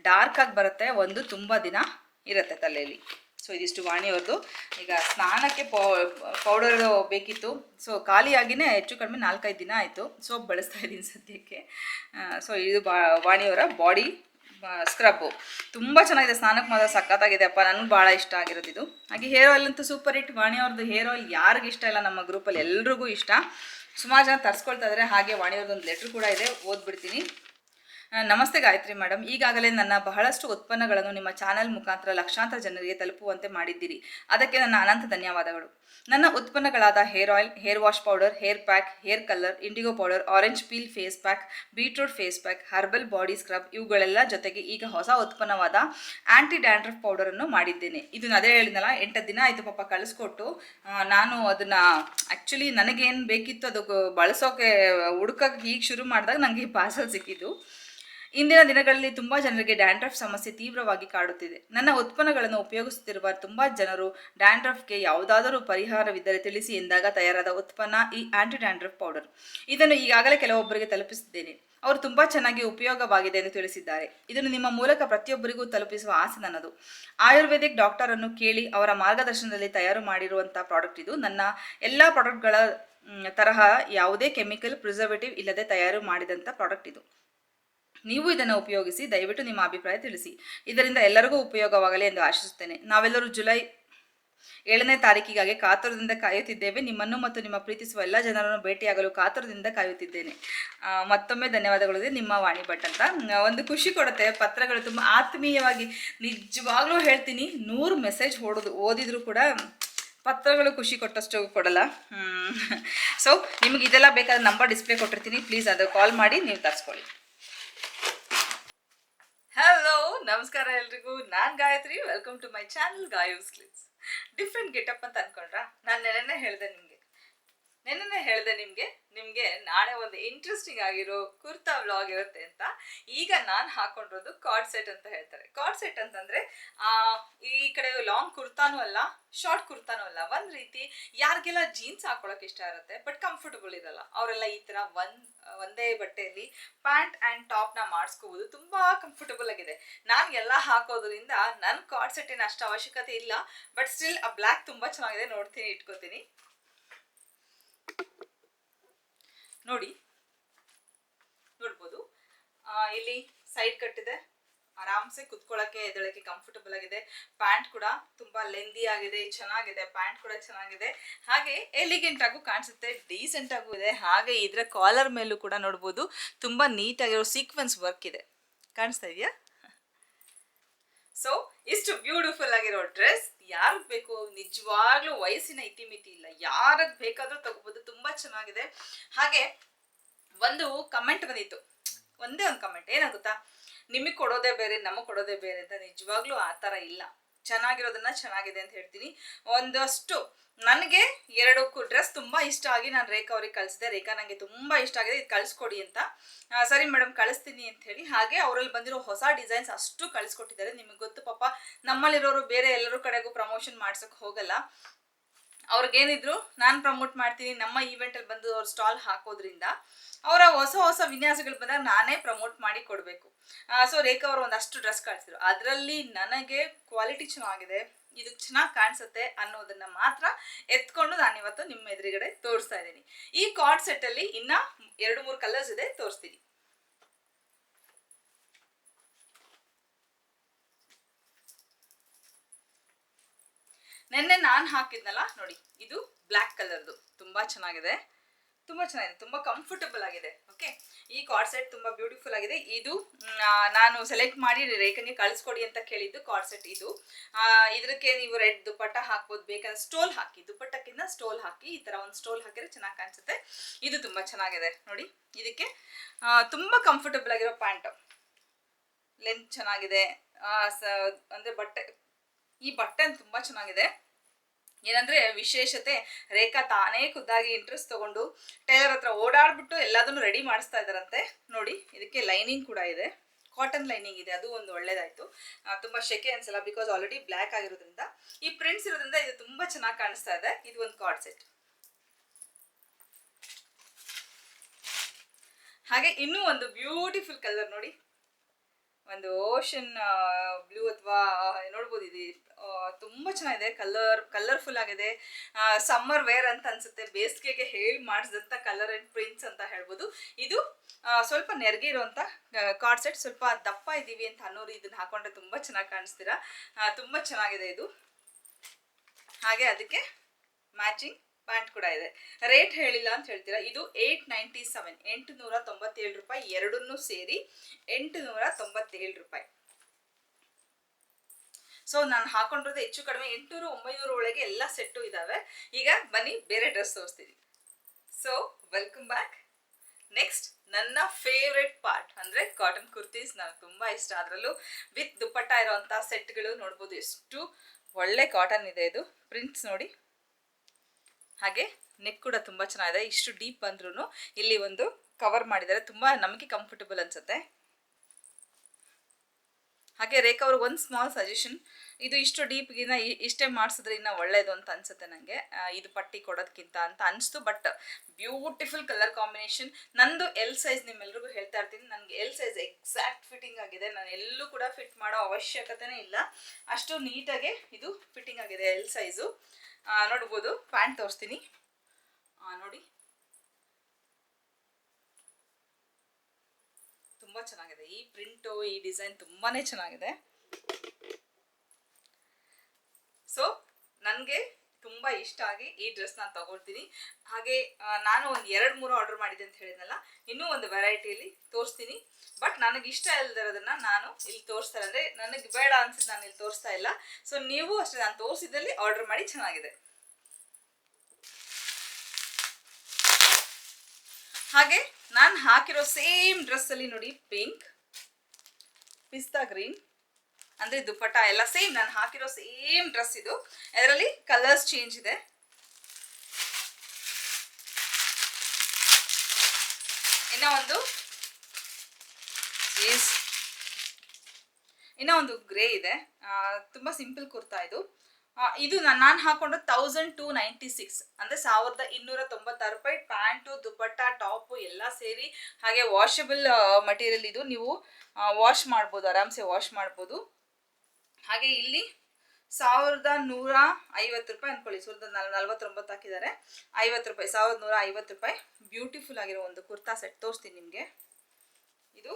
ಡಾರ್ಕ್ ಆಗಿ ಬರುತ್ತೆ. ಒಂದು ತುಂಬ ದಿನ ಇರುತ್ತೆ ತಲೆಯಲ್ಲಿ ಸೊ ಇದಿಷ್ಟು ವಾಣಿಯವ್ರದ್ದು ಈಗ ಸ್ನಾನಕ್ಕೆ ಪೌಡರ್ ಬೇಕಿತ್ತು. ಸೊ ಖಾಲಿಯಾಗಿನೇ ಹೆಚ್ಚು ಕಡಿಮೆ ನಾಲ್ಕೈದು ದಿನ ಆಯಿತು. ಸೋಪ್ ಬಳಸ್ತಾ ಇದ್ದೀನಿ ಸದ್ಯಕ್ಕೆ. ಸೊ ಇದು ಬಾ ವಾಣಿಯವರ ಬಾಡಿ ಸ್ಕ್ರಬ್ಬು ತುಂಬ ಚೆನ್ನಾಗಿದೆ. ಸ್ನಾನಕ್ಕೆ ಮಾತ್ರ ಸಖತ್ತಾಗಿದೆ. ಅಪ್ಪ, ನನಗೆ ಭಾಳ ಇಷ್ಟ ಆಗಿರೋದು ಇದು. ಹಾಗೆ ಹೇರ್ ಆಯಿಲ್ ಅಂತೂ ಸೂಪರ್ ಹಿಟ್. ವಾಣಿಯವ್ರದ್ದು ಹೇರ್ ಆಯಿಲ್ ಯಾರಿಗೂ ಇಷ್ಟ ಇಲ್ಲ. ನಮ್ಮ ಗ್ರೂಪಲ್ಲಿ ಎಲ್ರಿಗೂ ಇಷ್ಟ. ಸುಮಾರು ಜನ ತರಿಸ್ಕೊಳ್ತಾ ಇದ್ದಾರೆ ಹಾಗೆ ವಾಣಿಯವ್ರದ್ದು ಒಂದು ಲೆಟ್ರ್ ಕೂಡ ಇದೆ. ಓದ್ಬಿಡ್ತೀನಿ. ನಮಸ್ತೆ ಗಾಯತ್ರಿ ಮೇಡಮ್. ಈಗಾಗಲೇ ನನ್ನ ಬಹಳಷ್ಟು ಉತ್ಪನ್ನಗಳನ್ನು ನಿಮ್ಮ ಚಾನೆಲ್ ಮುಖಾಂತರ ಲಕ್ಷಾಂತರ ಜನರಿಗೆ ತಲುಪುವಂತೆ ಮಾಡಿದ್ದೀರಿ. ಅದಕ್ಕೆ ನನ್ನ ಅನಂತ ಧನ್ಯವಾದಗಳು. ನನ್ನ ಉತ್ಪನ್ನಗಳಾದ hair oil, hair wash powder, hair pack, hair colour indigo powder, orange peel face pack, beetroot face pack, herbal body scrub ಇವುಗಳೆಲ್ಲ ಜೊತೆಗೆ ಈಗ ಹೊಸ ಉತ್ಪನ್ನವಾದ ಆಂಟಿ ಡ್ಯಾಂಡ್ರಫ್ ಪೌಡರನ್ನು ಮಾಡಿದ್ದೇನೆ. ಇದು ಅದೇ ಹೇಳಿದ್ನಲ್ಲ, ಎಂಟು ದಿನ ಆಯಿತು ಪಾಪ ಕಳಿಸ್ಕೊಟ್ಟು ನಾನು ಅದನ್ನು ಆ್ಯಕ್ಚುಲಿ ನನಗೇನು ಬೇಕಿತ್ತು ಅದು ಬಳಸೋಕೆ ಹುಡುಕಕ್ಕೆ ಈಗ ಶುರು ಮಾಡಿದಾಗ ನನಗೆ ಪಾರ್ಸಲ್ ಸಿಕ್ಕಿದ್ದು. ಇಂದಿನ ದಿನಗಳಲ್ಲಿ ತುಂಬಾ ಜನರಿಗೆ ಡ್ಯಾಂಡ್ರಫ್ ಸಮಸ್ಯೆ ತೀವ್ರವಾಗಿ ಕಾಡುತ್ತಿದೆ. ನನ್ನ ಉತ್ಪನ್ನಗಳನ್ನು ಉಪಯೋಗಿಸುತ್ತಿರುವ ತುಂಬಾ ಜನರು ಡ್ಯಾಂಡ್ರಫ್ಗೆ ಯಾವುದಾದರೂ ಪರಿಹಾರವಿದ್ದರೆ ತಿಳಿಸಿ ಎಂದಾಗ ತಯಾರಾದ ಉತ್ಪನ್ನ ಈ ಆಂಟಿ ಡ್ಯಾಂಡ್ರಫ್ ಪೌಡರ್. ಇದನ್ನು ಈಗಾಗಲೇ ಕೆಲವೊಬ್ಬರಿಗೆ ತಲುಪಿಸಿದ್ದೇನೆ. ಅವರು ತುಂಬಾ ಚೆನ್ನಾಗಿ ಉಪಯೋಗವಾಗಿದೆ ಎಂದು ತಿಳಿಸಿದ್ದಾರೆ. ಇದನ್ನು ನಿಮ್ಮ ಮೂಲಕ ಪ್ರತಿಯೊಬ್ಬರಿಗೂ ತಲುಪಿಸುವ ಆಸೆ ನನ್ನದು. ಆಯುರ್ವೇದಿಕ್ ಡಾಕ್ಟರ್ ಅನ್ನು ಕೇಳಿ ಅವರ ಮಾರ್ಗದರ್ಶನದಲ್ಲಿ ತಯಾರು ಮಾಡಿರುವಂತಹ ಪ್ರಾಡಕ್ಟ್ ಇದು. ನನ್ನ ಎಲ್ಲಾ ಪ್ರಾಡಕ್ಟ್ಗಳ ತರಹ ಯಾವುದೇ ಕೆಮಿಕಲ್ ಪ್ರಿಸರ್ವೇಟಿವ್ ಇಲ್ಲದೆ ತಯಾರು ಮಾಡಿದಂಥ ಪ್ರಾಡಕ್ಟ್ ಇದು. ನೀವು ಇದನ್ನು ಉಪಯೋಗಿಸಿ ದಯವಿಟ್ಟು ನಿಮ್ಮ ಅಭಿಪ್ರಾಯ ತಿಳಿಸಿ. ಇದರಿಂದ ಎಲ್ಲರಿಗೂ ಉಪಯೋಗವಾಗಲಿ ಎಂದು ಆಶಿಸುತ್ತೇನೆ. ನಾವೆಲ್ಲರೂ ಜುಲೈ ಏಳನೇ ತಾರೀಕಿಗಾಗಿ ಕಾತುರದಿಂದ ಕಾಯುತ್ತಿದ್ದೇವೆ. ನಿಮ್ಮನ್ನು ಮತ್ತು ನಿಮ್ಮ ಪ್ರೀತಿಸುವ ಎಲ್ಲ ಜನರನ್ನು ಭೇಟಿಯಾಗಲು ಕಾತುರದಿಂದ ಕಾಯುತ್ತಿದ್ದೇನೆ. ಮತ್ತೊಮ್ಮೆ ಧನ್ಯವಾದಗಳು. ನಿಮ್ಮ ವಾಣಿ ಭಟ್ ಅಂತ. ಒಂದು ಖುಷಿ ಕೊಡುತ್ತೆ. ಪತ್ರಗಳು ತುಂಬ ಆತ್ಮೀಯವಾಗಿ ನಿಜವಾಗ್ಲೂ ಹೇಳ್ತೀನಿ. ನೂರು ಮೆಸೇಜ್ ಹೊಡೋದು ಓದಿದ್ರು ಕೂಡ ಪತ್ರಗಳು ಖುಷಿ ಕೊಟ್ಟಷ್ಟು ಕೊಡಲ್ಲ. ಸೊ ನಿಮಗೆ ಇದೆಲ್ಲ ಬೇಕಾದ ನಂಬರ್ ಡಿಸ್ಪ್ಲೇ ಕೊಟ್ಟಿರ್ತೀನಿ. ಪ್ಲೀಸ್ ಅದು ಕಾಲ್ ಮಾಡಿ, ನೀವು ತರಿಸ್ಕೊಳ್ಳಿ. ಹಲೋ ನಮಸ್ಕಾರ ಎಲ್ರಿಗೂ. ನಾನ್ Gayatri. Welcome to my channel Gayu's clips different getup ಅಂತ ಅನ್ಕೊಂಡ್ರಾ? ನಾನು ನೆನೆನೆ ಹೇಳಿದೆ ನಿಮಗೆ. ನೆನ್ನೆ ಹೇಳಿದೆ ನಿಮಗೆ ನಿಮಗೆ ನಾಳೆ ಒಂದು ಇಂಟ್ರೆಸ್ಟಿಂಗ್ ಆಗಿರೋ ಕುರ್ತಾ ವ್ಲಾಗ್ ಇರುತ್ತೆ ಅಂತ. ಈಗ ನಾನು ಹಾಕೊಂಡಿರೋದು ಕಾರ್ಡ್ ಸೆಟ್ ಅಂತ ಹೇಳ್ತಾರೆ. ಕಾರ್ಡ್ ಸೆಟ್ ಅಂತಂದ್ರೆ ಆ, ಈ ಕಡೆ ಲಾಂಗ್ ಕುರ್ತಾನೂ ಅಲ್ಲ ಶಾರ್ಟ್ ಕುರ್ತಾನೂ ಅಲ್ಲ. ಒಂದ್ ರೀತಿ ಯಾರಿಗೆಲ್ಲ ಜೀನ್ಸ್ ಹಾಕೊಳಕ್ ಇಷ್ಟ ಇರುತ್ತೆ ಬಟ್ ಕಂಫರ್ಟಬಲ್ ಇರಲ್ಲ ಅವರೆಲ್ಲ ಈ ತರ ಒಂದ್ ಒಂದೇ ಬಟ್ಟೆಯಲ್ಲಿ ಪ್ಯಾಂಟ್ ಅಂಡ್ ಟಾಪ್ನ ಮಾಡಿಸ್ಕೋಬಹುದು ತುಂಬಾ ಕಂಫರ್ಟಬಲ್ ಆಗಿದೆ. ನಾನು ಎಲ್ಲ ಹಾಕೋದ್ರಿಂದ ನನ್ನ ಕಾರ್ಡ್ ಸೆಟ್ಟಿನ ಅಷ್ಟು ಅವಶ್ಯಕತೆ ಇಲ್ಲ ಬಟ್ ಸ್ಟಿಲ್ ಆ ಬ್ಲ್ಯಾಕ್ ತುಂಬಾ ಚೆನ್ನಾಗಿದೆ. ನೋಡ್ತೀನಿ ಇಟ್ಕೋತೀನಿ. ನೋಡಿ, ನೋಡ್ಬೋದು. ಇಲ್ಲಿ ಸೈಡ್ ಕಟ್ಟಿದೆ ಆರಾಮ್ಸೆ ಕುತ್ಕೊಳ್ಳೋಕೆ ಎದಳಕ್ಕೆ ಕಂಫರ್ಟಬಲ್ ಆಗಿದೆ. ಪ್ಯಾಂಟ್ ಕೂಡ ತುಂಬಾ ಲೆಂದಿ ಆಗಿದೆ, ಚೆನ್ನಾಗಿದೆ. ಪ್ಯಾಂಟ್ ಕೂಡ ಚೆನ್ನಾಗಿದೆ. ಹಾಗೆ ಎಲಿಗೆಂಟ್ ಆಗು ಕಾಣಿಸುತ್ತೆ ಡೀಸೆಂಟ್ ಆಗು ಇದೆ. ಹಾಗೆ ಇದರ ಕಾಲರ್ ಮೇಲೂ ಕೂಡ ನೋಡ್ಬೋದು. ತುಂಬಾ ನೀಟಾಗಿರೋ ಸೀಕ್ವೆನ್ಸ್ ವರ್ಕ್ ಇದೆ. ಕಾಣಿಸ್ತಾ ಇದೆಯಾ? ಸೊ ಇಷ್ಟು ಬ್ಯೂಟಿಫುಲ್ ಆಗಿರೋ ಡ್ರೆಸ್ ಯಾರಿಗೆ ಬೇಕು? ನಿಜವಾಗ್ಲೂ ವಯಸ್ಸಿನ ಇತಿಮಿತಿ ಇಲ್ಲ. ಯಾರಿಗೆ ಬೇಕಾದ್ರೂ ತಗೋಬಹುದು ತುಂಬಾ ಚೆನ್ನಾಗಿದೆ. ಹಾಗೆ ಒಂದು ಕಮೆಂಟ್ ಬಂದಿತ್ತು. ಒಂದೇ ಒಂದು ಕಮೆಂಟ್ ಏನಾಗುತ್ತಾ ನಿಮಗೆ ಕೊಡೋದೇ ಬೇರೆ, ನಮಗೆ ಕೊಡೋದೇ ಬೇರೆ ಅಂತ ನಿಜವಾಗ್ಲೂ ಆ ಥರ ಇಲ್ಲ. ಚೆನ್ನಾಗಿರೋದನ್ನ ಚೆನ್ನಾಗಿದೆ ಅಂತ ಹೇಳ್ತೀನಿ. ಒಂದಷ್ಟು ನನಗೆ ಎರಡು ಡ್ರೆಸ್ ತುಂಬ ಇಷ್ಟ ಆಗಿ ನಾನು ರೇಖಾ ಅವ್ರಿಗೆ ಕಳಿಸಿದೆ ರೇಖಾ ನನಗೆ ತುಂಬ ಇಷ್ಟ ಆಗಿದೆ. ಇದು ಕಳಿಸ್ಕೊಡಿ ಅಂತ. ಸರಿ ಮೇಡಮ್, ಕಳಿಸ್ತೀನಿ ಅಂತ ಹೇಳಿ. ಹಾಗೆ ಅವರಲ್ಲಿ ಬಂದಿರೋ ಹೊಸ ಡಿಸೈನ್ಸ್ ಅಷ್ಟು ಕಳಿಸ್ಕೊಟ್ಟಿದ್ದಾರೆ. ನಿಮಗೆ ಗೊತ್ತು ಪಾಪ, ನಮ್ಮಲ್ಲಿರೋರು ಬೇರೆ ಎಲ್ಲರೂ ಕಡೆಗೂ ಪ್ರಮೋಷನ್ ಮಾಡ್ಸೋಕೆ ಹೋಗಲ್ಲ. ಅವ್ರಿಗೇನಿದ್ರು, ನಾನು ಪ್ರಮೋಟ್ ಮಾಡ್ತೀನಿ, ನಮ್ಮ ಈವೆಂಟಲ್ಲಿ ಬಂದು ಅವ್ರ ಸ್ಟಾಲ್ ಹಾಕೋದ್ರಿಂದ ಅವರ ಹೊಸ ಹೊಸ ವಿನ್ಯಾಸಗಳು ಬಂದಾಗ ನಾನೇ ಪ್ರಮೋಟ್ ಮಾಡಿ ಕೊಡಬೇಕು. ಸೊ ರೇಖಾ ಅವರು ಒಂದಷ್ಟು ಡ್ರೆಸ್ ಕಾಣಿಸಿದ್ರು. ಅದರಲ್ಲಿ ನನಗೆ ಕ್ವಾಲಿಟಿ ಚೆನ್ನಾಗಿದೆ, ಇದು ಚೆನ್ನಾಗಿ ಕಾಣಿಸುತ್ತೆ ಅನ್ನೋದನ್ನ ಮಾತ್ರ ಎತ್ಕೊಂಡು ನಾನು ಇವತ್ತು ನಿಮ್ಮ ಎದುರುಗಡೆ ತೋರಿಸ್ತಾ ಇದ್ದೀನಿ. ಈ ಕಾರ್ಡ್ ಸೆಟ್ಟಲ್ಲಿ ಇನ್ನ ಎರಡು ಮೂರು ಕಲರ್ಸ್ ಇದೆ ತೋರಿಸ್ತೀನಿ. ನೆನ್ನೆ ನಾನು ಹಾಕಿದ್ನಲ್ಲ, ನೋಡಿ, ಇದು ಬ್ಲ್ಯಾಕ್ ಕಲರ್ದು. ತುಂಬಾ ಚೆನ್ನಾಗಿದೆ. ತುಂಬಾ ಚೆನ್ನಾಗಿದೆ, ತುಂಬಾ ಕಂಫರ್ಟಬಲ್ ಆಗಿದೆ ಓಕೆ ಈ ಕಾರ್ಡ್ ಸೆಟ್ ತುಂಬಾ ಬ್ಯೂಟಿಫುಲ್ ಆಗಿದೆ. ಇದು ನಾನು ಸೆಲೆಕ್ಟ್ ಮಾಡಿ ರೇಖನ್ಗೆ ಕಳಿಸ್ಕೊಡಿ ಅಂತ ಕೇಳಿದ್ದು ಕಾರ್ಡ್ ಸೆಟ್ ಇದು. ಇದಕ್ಕೆ ನೀವು ರೆಡ್ ದುಪ್ಪಟ್ಟ ಹಾಕ್ಬೋದು, ಬೇಕಾದ್ರೆ ಸ್ಟೋಲ್ ಹಾಕಿ ದುಪ್ಪಟ್ಟಕ್ಕಿಂತ ಸ್ಟೋಲ್ ಹಾಕಿ, ಈ ತರ ಒಂದು ಸ್ಟೋಲ್ ಹಾಕಿದ್ರೆ ಚೆನ್ನಾಗಿ ಕಾಣಿಸುತ್ತೆ. ಇದು ತುಂಬಾ ಚೆನ್ನಾಗಿದೆ, ನೋಡಿ, ಇದಕ್ಕೆ ತುಂಬ ಕಂಫರ್ಟಬಲ್ ಆಗಿರೋ ಪ್ಯಾಂಟ್ ಲೆಂತ್ ಚೆನ್ನಾಗಿದೆ ಅಂದ್ರೆ ಬಟ್ಟೆ ಈ ಬಟ್ಟೆ ತುಂಬಾ ಚೆನ್ನಾಗಿದೆ. ಏನಂದ್ರೆ ವಿಶೇಷತೆ, ರೇಖಾ ತಾನೇ ಖುದ್ದಾಗಿ ಇಂಟ್ರೆಸ್ಟ್ ತಗೊಂಡು ಟೈಲರ್ ಹತ್ರ ಓಡಾಡ್ಬಿಟ್ಟು ಎಲ್ಲದನ್ನು ರೆಡಿ ಮಾಡಿಸ್ತಾ ಇದ್ದಾರಂತೆ. ನೋಡಿ, ಇದಕ್ಕೆ ಲೈನಿಂಗ್ ಕೂಡ ಇದೆ. ಕಾಟನ್ ಲೈನಿಂಗ್ ಇದೆ, ಅದು ಒಂದು ಒಳ್ಳೇದಾಯ್ತು. ತುಂಬಾ ಶೆಕೆ ಅನ್ಸಲ್ಲ ಬಿಕಾಸ್ ಆಲ್ರೆಡಿ ಬ್ಲ್ಯಾಕ್ ಆಗಿರೋದ್ರಿಂದ. ಈ ಪ್ರಿಂಟ್ಸ್ ಇರೋದ್ರಿಂದ ಇದು ತುಂಬಾ ಚೆನ್ನಾಗಿ ಕಾಣಿಸ್ತಾ ಇದೆ. ಇದು ಒಂದು ಕಾರ್ಡ್ ಸೆಟ್ ಹಾಗೆ ಇನ್ನೂ ಒಂದು ಬ್ಯೂಟಿಫುಲ್ ಕಲರ್ ನೋಡಿ. ಒಂದು ಓಷನ್ ಬ್ಲೂ ಅಥವಾ ನೋಡ್ಬೋದು ಇದು ತುಂಬ ಚೆನ್ನಾಗಿದೆ, ಕಲರ್, ಕಲರ್ಫುಲ್ ಆಗಿದೆ. ಸಮ್ಮರ್ ವೇರ್ ಅಂತ ಅನ್ಸುತ್ತೆ, ಬೇಸಿಗೆಗೆ ಹೇಳಿ ಮಾಡಿಸಿದಂಥ ಕಲರ್ ಆ್ಯಂಡ್ ಪ್ರಿಂಟ್ಸ್ ಅಂತ ಹೇಳ್ಬೋದು. ಇದು ಸ್ವಲ್ಪ ನೆರಗೆ ಇರುವಂಥ ಕಾರ್ಡ್ ಸೆಟ್, ಸ್ವಲ್ಪ ದಪ್ಪ ಇದ್ದೀವಿ ಅಂತ ಅನ್ನೋರು ಇದನ್ನ ಹಾಕೊಂಡ್ರೆ ತುಂಬ ಚೆನ್ನಾಗಿ ಕಾಣಿಸ್ತೀರಾ? ತುಂಬ ಚೆನ್ನಾಗಿದೆ ಇದು. ಹಾಗೆ ಅದಕ್ಕೆ ಮ್ಯಾಚಿಂಗ್ ಪ್ಯಾಂಟ್ ಕೂಡ ಇದೆ. ರೇಟ್ ಹೇಳಿಲ್ಲ ಅಂತ ಹೇಳ್ತೀರಾ? ಇದು ಏಯ್ಟ್ ನೈಂಟಿ ಸೆವೆನ್ ಎಂಟು ನೂರ ತೊಂಬತ್ತೇಳು ರೂಪಾಯಿ ಎರಡನ್ನೂ ಸೇರಿ ಎಂಟು ನೂರ ತೊಂಬತ್ತೇಳು ರೂಪಾಯಿ. ಸೊ ನಾನು ಹಾಕೊಂಡಿರೋದು ಹೆಚ್ಚು ಕಡಿಮೆ ಎಂಟುನೂರು, ಒಂಬೈನೂರು ಒಳಗೆ ಎಲ್ಲ ಸೆಟ್ಟು ಇದ್ದಾವೆ ಈಗ ಬನ್ನಿ, ಬೇರೆ ಡ್ರೆಸ್ ತೋರಿಸ್ತೀನಿ. ಸೊ ವೆಲ್ಕಮ್ ಬ್ಯಾಕ್ ನೆಕ್ಸ್ಟ್ ನನ್ನ ಫೇವ್ರೆಟ್ ಪಾರ್ಟ್ ಅಂದರೆ ಕಾಟನ್ ಕುರ್ತೀಸ್ ನನಗೆ ತುಂಬ ಇಷ್ಟ. ಅದರಲ್ಲೂ ವಿತ್ ದುಪ್ಪಟ್ಟ ಇರೋವಂಥ ಸೆಟ್ಗಳು ನೋಡ್ಬೋದು. ಎಷ್ಟು ಒಳ್ಳೆ ಕಾಟನ್ ಇದೆ ಇದು. ಪ್ರಿಂಟ್ಸ್ ನೋಡಿ. ಹಾಗೆ ನೆಕ್ ಕೂಡ ತುಂಬ ಚೆನ್ನಾಗಿದೆ. ಇಷ್ಟು ಡೀಪ್ ಬಂದ್ರೂ ಇಲ್ಲಿ ಒಂದು ಕವರ್ ಮಾಡಿದ್ದಾರೆ ತುಂಬ ನಮಗೆ ಕಂಫರ್ಟಬಲ್ ಅನ್ಸುತ್ತೆ. ಹಾಗೆ ರೇಖಾ ಅವ್ರಿಗೆ ಒಂದು ಸ್ಮಾಲ್ ಸಜೆಷನ್ ಇದು ಇಷ್ಟು ಡೀಪ್ಗಿನ್ನ ಇಷ್ಟೇ ಮಾಡಿಸಿದ್ರೆ ಇನ್ನೂ ಒಳ್ಳೇದು ಅಂತ ಅನ್ಸುತ್ತೆ ನನಗೆ ಇದು ಪಟ್ಟಿ ಕೊಡೋದಕ್ಕಿಂತ ಅಂತ ಅನಿಸ್ತು. ಬಟ್ ಬ್ಯೂಟಿಫುಲ್ ಕಲರ್ ಕಾಂಬಿನೇಷನ್ ನಂದು ಎಲ್ ಸೈಜ್ ನಿಮ್ಮೆಲ್ರಿಗೂ ಹೇಳ್ತಾ ಇರ್ತೀನಿ. ನನಗೆ ಎಲ್ ಸೈಜ್ ಎಕ್ಸಾಕ್ಟ್ ಫಿಟ್ಟಿಂಗ್ ಆಗಿದೆ. ನಾನು ಎಲ್ಲೂ ಕೂಡ ಫಿಟ್ ಮಾಡೋ ಅವಶ್ಯಕತೆನೇ ಇಲ್ಲ. ಅಷ್ಟು ನೀಟಾಗೆ ಇದು ಫಿಟ್ಟಿಂಗ್ ಆಗಿದೆ ಎಲ್ ಸೈಜು ನೋಡ್ಬೋದು ಪ್ಯಾಂಟ್ ತೋರಿಸ್ತೀನಿ. ನೋಡಿ. ತುಂಬ ಚೆನ್ನಾಗಿದೆ. ಈ ಪ್ರಿಂಟು ಈ ಡಿಸೈನ್ ತುಂಬಾನೇ ಚೆನ್ನಾಗಿದೆ. ಸೊ ನನಗೆ ತುಂಬ ಇಷ್ಟ ಆಗಿ ಈ ಡ್ರೆಸ್ ನಾನು ತಗೊಳ್ತೀನಿ. ಹಾಗೆ ನಾನು ಒಂದು ಎರಡು ಮೂರು ಆರ್ಡರ್ ಮಾಡಿದೆ ಅಂತ ಹೇಳಿದ್ನಲ್ಲ, ಇನ್ನೂ ಒಂದು ವೆರೈಟಿಯಲ್ಲಿ ತೋರಿಸ್ತೀನಿ. ಬಟ್ ನನಗೆ ಇಷ್ಟ ಇಲ್ದಿರೋದನ್ನ ನಾನು ಇಲ್ಲಿ ತೋರಿಸ್ತಾರೆ. ಅಂದರೆ ನನಗೆ ಬೇಡ ಅನ್ಸಿದ್ದು ನಾನು ಇಲ್ಲಿ ತೋರಿಸ್ತಾ ಇಲ್ಲ. ಸೊ ನೀವು ಅಷ್ಟೇ, ನಾನು ತೋರಿಸಿದಲ್ಲಿ ಆರ್ಡರ್ ಮಾಡಿ ಚೆನ್ನಾಗಿದೆ. ಹಾಗೆ, ನಾನು ಹಾಕಿರೋ ಸೇಮ್ ಡ್ರೆಸ್ಸಲ್ಲಿ ನೋಡಿ ಪಿಂಕ್ ಪಿಸ್ತಾ ಗ್ರೀನ್ ಅಂದರೆ ದುಪ್ಪಟ್ಟ ಎಲ್ಲ ಸೇಮ್, ನಾನು ಹಾಕಿರೋ ಸೇಮ್ ಡ್ರೆಸ್ ಇದು. ಅದರಲ್ಲಿ ಕಲರ್ಸ್ ಚೇಂಜ್ ಇದೆ. ಇನ್ನ ಒಂದು ಇನ್ನ ಒಂದು ಗ್ರೇ ಇದೆ. ತುಂಬಾ ಸಿಂಪಲ್ ಕುರ್ತಾ ಇದು. ಇದು ನಾನು ಹಾಕೊಂಡು ತೌಸಂಡ್ ಟೂ ನೈಂಟಿ ಸಿಕ್ಸ್ ಅಂದರೆ ಸಾವಿರದ ಇನ್ನೂರ ತೊಂಬತ್ತಾರು ರೂಪಾಯಿ ಪ್ಯಾಂಟು, ದುಪಟ್ಟ, ಟಾಪು ಎಲ್ಲ ಸೇರಿ ಹಾಗೆ ವಾಷಬಲ್ ಮಟೀರಿಯಲ್ ಇದು. ನೀವು ವಾಶ್ ಮಾಡ್ಬೋದು, ಆರಾಮ್ಸೆ ವಾಶ್ ಮಾಡ್ಬೋದು. ಹಾಗೆ ಇಲ್ಲಿ ಸಾವಿರದ ನೂರ ಐವತ್ತು ರೂಪಾಯಿ ಸಾವಿರದ ನಾಲ್ ನಲ್ವತ್ತೊಂಬತ್ತು ಹಾಕಿದ್ದಾರೆ. ಐವತ್ತು ರೂಪಾಯಿ, ಸಾವಿರದ ನೂರ ಐವತ್ತು ರೂಪಾಯಿ. ಬ್ಯೂಟಿಫುಲ್ ಆಗಿರೋ ಒಂದು ಕುರ್ತಾ ಸೆಟ್ ತೋರಿಸ್ತೀನಿ ನಿಮಗೆ. ಇದು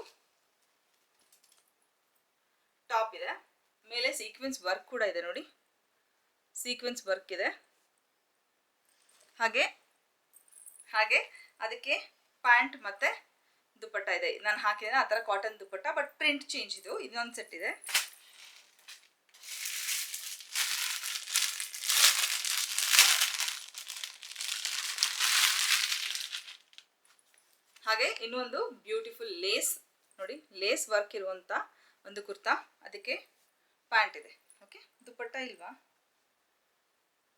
ಟಾಪ್ ಇದೆ. ಮೇಲೆ ಸೀಕ್ವೆನ್ಸ್ ವರ್ಕ್ ಕೂಡ ಇದೆ ನೋಡಿ. ಸೀಕ್ವೆನ್ಸ್ ವರ್ಕ್ ಇದೆ. ಹಾಗೆ ಹಾಗೆ ಅದಕ್ಕೆ ಪ್ಯಾಂಟ್ ಮತ್ತೆ ದುಪ್ಪಟ್ಟ ಇದೆ. ನಾನು ಹಾಕಿದ್ರೆ ಆ ಥರ cotton dupatta but print change ಇದು. ಇನ್ನೊಂದು ಸೆಟ್ ಇದೆ. ಹಾಗೆ ಇನ್ನೊಂದು ಬ್ಯೂಟಿಫುಲ್ ಲೇಸ್ ನೋಡಿ ಲೇಸ್ ವರ್ಕ್ ಇರುವಂಥ ಒಂದು ಕುರ್ತಾ. ಅದಕ್ಕೆ ಪ್ಯಾಂಟ್ ಇದೆ. ಓಕೆ ದುಪ್ಪಟ್ಟ ಇಲ್ವಾ?